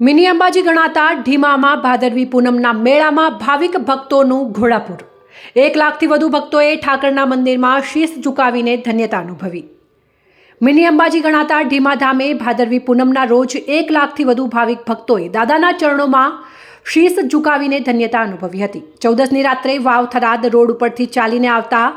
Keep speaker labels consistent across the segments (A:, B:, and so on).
A: Mini Ambaji ગણાતા ઢીમામાં ભાદરવી પૂનમના મેળામાં ભાવિક ભક્તોનું ઘોડાપુર. એક લાખથી વધુ ભક્તોએ ઠાકરના મંદિરમાં શીશ ઝુકાવીને ધન્યતા અનુભવી. મિની અંબાજી ગણાતા ઢીમા ધામે ભાદરવી પૂનમના રોજ એક લાખથી વધુ ભાવિક ભક્તોએ દાદાના ચરણોમાં શીશ ઝુકાવીને ધન્યતા અનુભવી હતી. ચૌદસની રાત્રે વાવ થરાદ રોડ ઉપરથી ચાલીને આવતા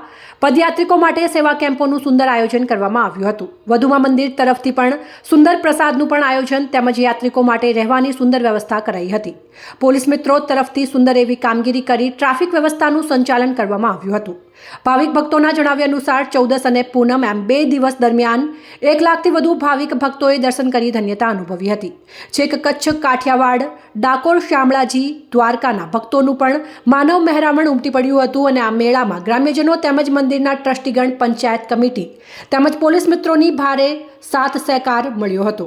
A: પદયાત્રિકો માટે સેવા કેમ્પોનું સુંદર આયોજન કરવામાં આવ્યું હતું. વધુમાં મંદિર તરફથી પણ સુંદર પ્રસાદનું પણ આયોજન તેમજ યાત્રિકો માટે રહેવાની સુંદર વ્યવસ્થા કરાઈ હતી. પોલીસ મિત્રો તરફથી સુંદર એવી કામગીરી કરી ટ્રાફિક વ્યવસ્થાનું સંચાલન કરવામાં આવ્યું હતું. ભાવિક ભક્તોના જણાવ્યા અનુસાર ચૌદસ અને પૂનમ એમ બે દિવસ દરમિયાન એક લાખથી વધુ ભાવિક ભક્તોએ દર્શન કરી ધન્યતા અનુભવી હતી. છેક કચ્છ કાઠિયાવાડ, ડાકોર શામળાજી દ્વારકાના ભક્તોનું પણ માનવ મહેરામણ ઉમટી પડ્યું હતું અને આ મેળામાં ગ્રામ્યજનો તેમજ મંદિરના ટ્રસ્ટીગણ પંચાયત કમિટી તેમજ પોલીસ મિત્રોની ભારે સાથ સહકાર મળ્યો હતો.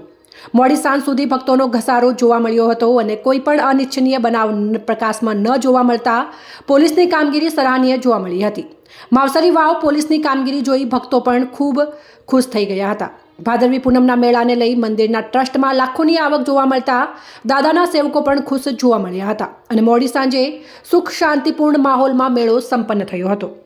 A: મોડી સાંજ સુધી ભક્તોનો ઘસારો જોવા મળ્યો હતો અને કોઈ પણ અનિચ્છનીય બનાવ પ્રકાશમાં ન જોવા મળતા પોલીસની કામગીરી સરાહનીય જોવા મળી હતી. માવસરી વાવ પોલીસની કામગીરી જોઈ ભક્તો પણ ખૂબ ખુશ થઈ ગયા હતા. ભાદરવી પૂનમના મેળાને લઈ મંદિરના ટ્રસ્ટમાં લાખોની આવક જોવા મળતા દાદાના સેવકો પણ ખુશ જોવા મળ્યા હતા. અને મોડી સાંજે સુખ શાંતિપૂર્ણ માહોલમાં મેળો સંપન્ન થયો હતો.